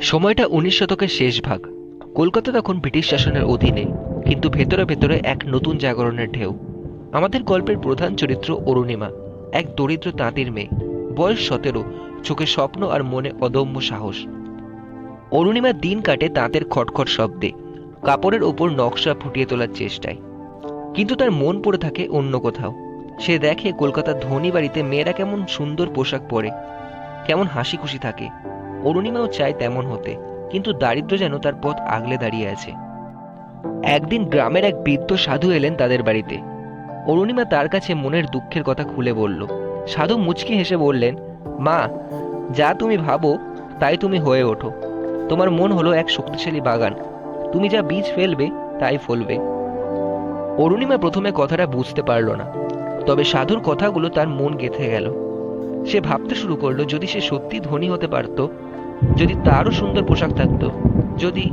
সময়টা উনিশ শতকের শেষ ভাগ। কলকাতা তখন ব্রিটিশ শাসনের অধীনে, কিন্তু ভেতরে ভেতরে এক নতুন জাগরণের ঢেউ। আমাদের গল্পের প্রধান চরিত্র অরুণিমা, এক দরিদ্র তাঁতির মেয়ে। বয়স সতেরো, চোখে স্বপ্ন আর মনে অদম্য সাহস। অরুণিমার দিন কাটে তাঁতের খটখট শব্দে, কাপড়ের ওপর নকশা ফুটিয়ে তোলার চেষ্টায়। কিন্তু তার মন পড়ে থাকে অন্য কোথাও। সে দেখে কলকাতার ধনী বাড়িতে মেয়েরা কেমন সুন্দর পোশাক পরে, কেমন হাসি খুশি থাকে। অরুণিমাও চায় তেমন হতে, কিন্তু দারিদ্র্য যেন তার পথ আগলে দাঁড়িয়ে আছে। একদিন গ্রামের এক বৃদ্ধ সাধু এলেন তাদের বাড়িতে। অরুণিমা তার কাছে মনের দুঃখের কথা খুলে বলল। সাধু মুচকি হেসে বললেন, মা, যা তুমি ভাবো, তাই তুমি হয়ে ওঠো। তোমার মন হলো এক শক্তিশালী বাগান। তুমি যা বীজ ফেলবে, তাই ফলবে অরুণিমা প্রথমে কথাটা বুঝতে পারল না, তবে সাধুর কথাগুলো তার মন গেঁথে গেল। সে ভাবতে শুরু করল, যদি সে সত্যি ধনী হতে পারত যদি তারও সুন্দর পোশাক থাকতো। যদি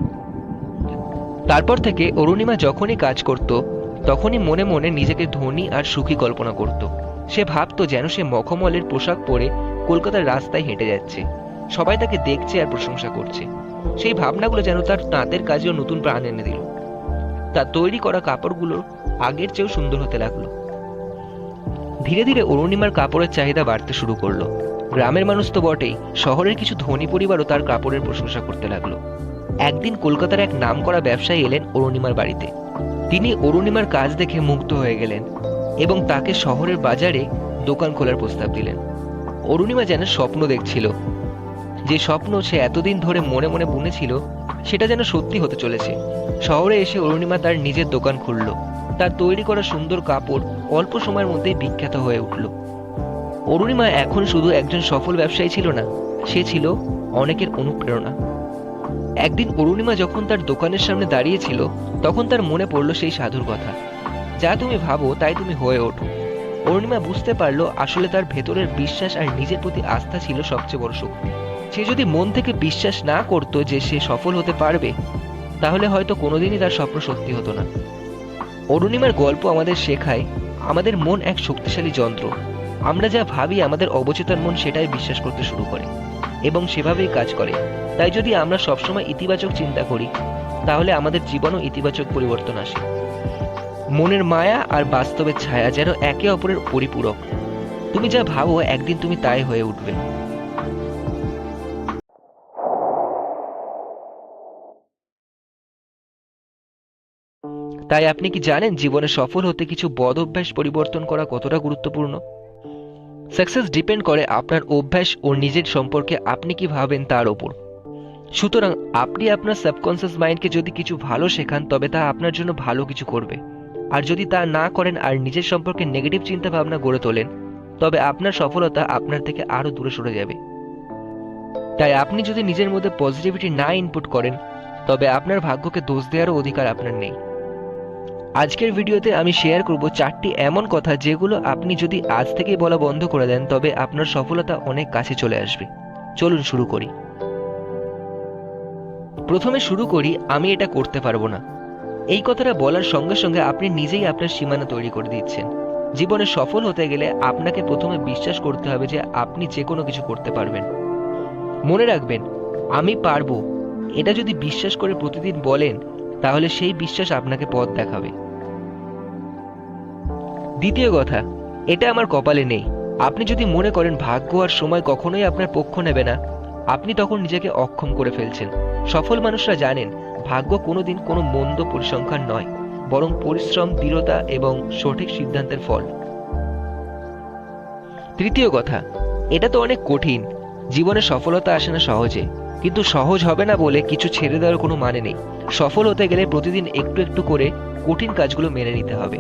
তারপর থেকে অরুণিমা যখনই কাজ করত, তখনই মনে মনে নিজেকে ধনী আর সুখী কল্পনা করত। সে ভাবতো যেন সে মখমলের পোশাক পরে কলকাতার রাস্তায় হেঁটে যাচ্ছে। সবাই তাকে দেখছে আর প্রশংসা করছে। সেই ভাবনাগুলো যেন তার তাঁতের কাজেও নতুন প্রাণ এনে দিল। তার তৈরি করা কাপড়গুলো আগের চেয়েও সুন্দর হতে লাগল। ধীরে ধীরে অরুণিমার কাপড়ের চাহিদা বাড়তে শুরু করল। গ্রামের মানুষ তো বটেই। শহরের কিছু ধনী পরিবারও তার কাপড়ের প্রশংসা করতে লাগল। একদিন কলকাতার এক নামকরা ব্যবসায়ী এলেন অরুণিমার বাড়িতে। তিনি অরুণিমার কাজ দেখে মুগ্ধ হয়ে গেলেন এবং তাকে শহরের বাজারে দোকান খোলার প্রস্তাব দিলেন। অরুণিমা যেন স্বপ্ন দেখছিল। যে স্বপ্ন সে এতদিন ধরে মনে মনে বুনেছিল, সেটা যেন সত্যি হতে চলেছে। শহরে এসে অরুণিমা তার নিজের দোকান খুলল। তার তৈরি করা সুন্দর কাপড় অল্প সময়ের মধ্যেই বিখ্যাত হয়ে উঠল। অরুণিমা এখন শুধু একজন সফল ব্যবসায়ী ছিল না, সে ছিল অনেকের অনুপ্রেরণা। একদিন অরুণিমা যখন তার দোকানের সামনে দাঁড়িয়েছিল, তখন তার মনে পড়ল সেই সাধুর কথা। যা তুমি ভাবো, তাই তুমি হয়ে ওঠো। অরুণিমা বুঝতে পারল আসলে তার ভেতরের বিশ্বাস আর নিজের প্রতি আস্থা ছিল সবচেয়ে বড় শক্তি। সে যদি মন থেকে বিশ্বাস না করতো যে সে সফল হতে পারবে, তাহলে হয়তো কোনোদিনই তার স্বপ্ন সত্যি হতো না। অরুণিমার গল্প আমাদের শেখায়, আমাদের মন এক শক্তিশালী যন্ত্র। আমরা যা ভাবি আমাদের অবচেতন মন সেটাই বিশ্বাস করতে শুরু করে এবং সেভাবেই কাজ করে। তাই যদি আমরা সবসময় ইতিবাচক চিন্তা করি, তাহলে আমাদের জীবনও ইতিবাচক পরিবর্তন আসে। মনের মায়া আর বাস্তবের ছায়া যেন একে অপরের পরিপূরক। তুমি যা ভাবো, একদিন তুমি তাই হয়ে উঠবে। তাই আপনি কি জানেন, জীবনে সফল হতে কিছু বদ অভ্যাস পরিবর্তন করা কতটা গুরুত্বপূর্ণ? সাকসেস ডিপেন্ড করে আপনার অভ্যাস ও নিজের সম্পর্কে আপনি কি ভাবেন তার ওপর। সুতরাং আপনি আপনার সাবকনসিয়াস মাইন্ডকে যদি কিছু ভালো শেখান, তবে তা আপনার জন্য ভালো কিছু করবে। আর যদি তা না করেন আর নিজের সম্পর্কে নেগেটিভ চিন্তা ভাবনা গড়ে তোলেন, তবে আপনার সফলতা আপনার থেকে আরও দূরে সরে যাবে। তাই আপনি যদি নিজের মধ্যে পজিটিভিটি না ইনপুট করেন, তবে আপনার ভাগ্যকে দোষ দেওয়ারও অধিকার আপনার নেই। আজকের ভিডিওতে আমি শেয়ার করব চারটি এমন কথা যেগুলো আপনি যদি আজ থেকেই বলা বন্ধ করে দেন, তবে আপনার সফলতা অনেক কাছে চলে আসবে। চলুন শুরু করি। প্রথমে শুরু করি, আমি এটা করতে পারব না। এই কথাটা বলার সঙ্গে সঙ্গে আপনি নিজেই আপনার সীমানা তৈরি করে দিচ্ছেন। জীবনে সফল হতে গেলে আপনাকে প্রথমে বিশ্বাস করতে হবে যে আপনি যে কোনো কিছু করতে পারবেন। মনে রাখবেন, আমি পারব। এটা যদি বিশ্বাস করে প্রতিদিন বলেন, তাহলে সেই বিশ্বাস আপনাকে পথ দেখাবে। দ্বিতীয় কথা, এটা আমার কপালে নেই। আপনি যদি মনে করেন ভাগ্য আর সময় কখনোই আপনার পক্ষ নেবে না, আপনি তখন নিজেকে অক্ষম করে ফেলছেন। সফল মানুষরা জানেন, ভাগ্য কোনোদিন কোনো মন্দ পরিসংখ্যান নয়, বরং পরিশ্রম, দৃঢ়তা এবং সঠিক সিদ্ধান্তের ফল। তৃতীয় কথা, এটা তো অনেক কঠিন। জীবনে সফলতা আসে না সহজে, কিন্তু সহজ হবে না বলে কিছু ছেড়ে দেওয়ার কোনো মানে নেই। সফল হতে গেলে প্রতিদিন একটু একটু করে কঠিন কাজগুলো মেনে নিতে হবে।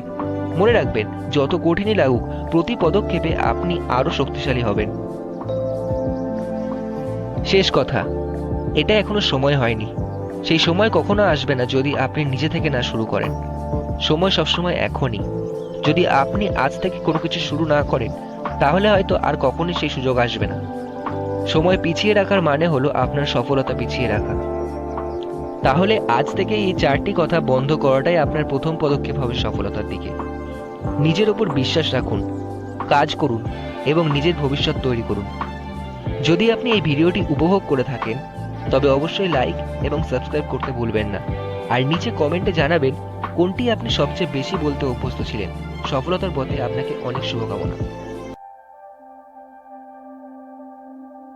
মনে রাখবেন, যত কঠিনই লাগুক, প্রতি পদক্ষেপে আপনি আরও শক্তিশালী হবেন। শেষ কথা, এটা এখনও সময় হয়নি। সেই সময় কখনো আসবে না যদি আপনি নিজে থেকে না শুরু করেন। সময় সবসময় এখনই। যদি আপনি আজ থেকে কোনো কিছু শুরু না করেন, তাহলে হয়তো আর কখনোই সেই সুযোগ আসবে না। সময় পিছিয়ে রাখার মানে হলো আপনার সফলতা পিছিয়ে রাখা। তাহলে আজ থেকে এই চারটি কথা বন্ধ করাটাই আপনার প্রথম পদক্ষেপ হবে সফলতার দিকে। নিজের ওপর বিশ্বাস রাখুন, কাজ করুন এবং নিজের ভবিষ্যৎ তৈরি করুন। যদি আপনি এই ভিডিওটি উপভোগ করে থাকেন, তবে অবশ্যই লাইক এবং সাবস্ক্রাইব করতে ভুলবেন না। আর নিচে কমেন্টে জানাবেন, কোনটি আপনি সবচেয়ে বেশি বলতে অভ্যস্ত ছিলেন। সফলতার পথে আপনাকে অনেক শুভকামনা।